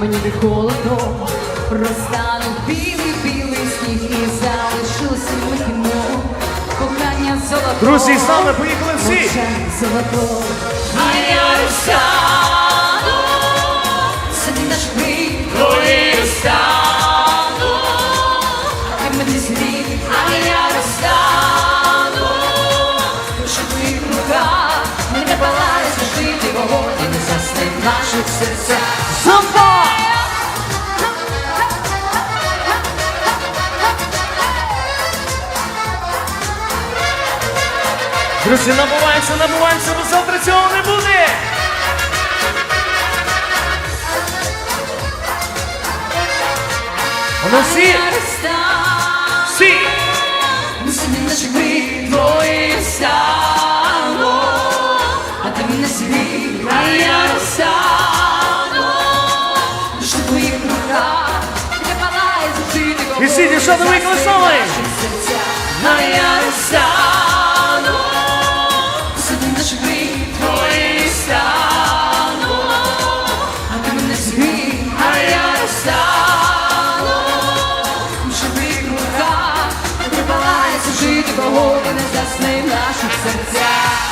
під холодом розтанув білий білий сніг і залишилося ми кіно. Кохання золото. Друзі, з нами поїхали всі! Золото. А я розтану, сиди наш крик, твої розтану. Ти мені а я розтану. В твоїх руках, не палає жити вогонь, і не засне в наших серцях. Зомба! Друзі, набуваємося, набуваємося, бо завтра цього не буде! Воно всі! Всі! Сиди наш крик, твої а ти мене світ, а я розтану. Твоїх руках, не палає жити вогонь, І всі дівчата викликали засне в жити погоди не засни наших серцях.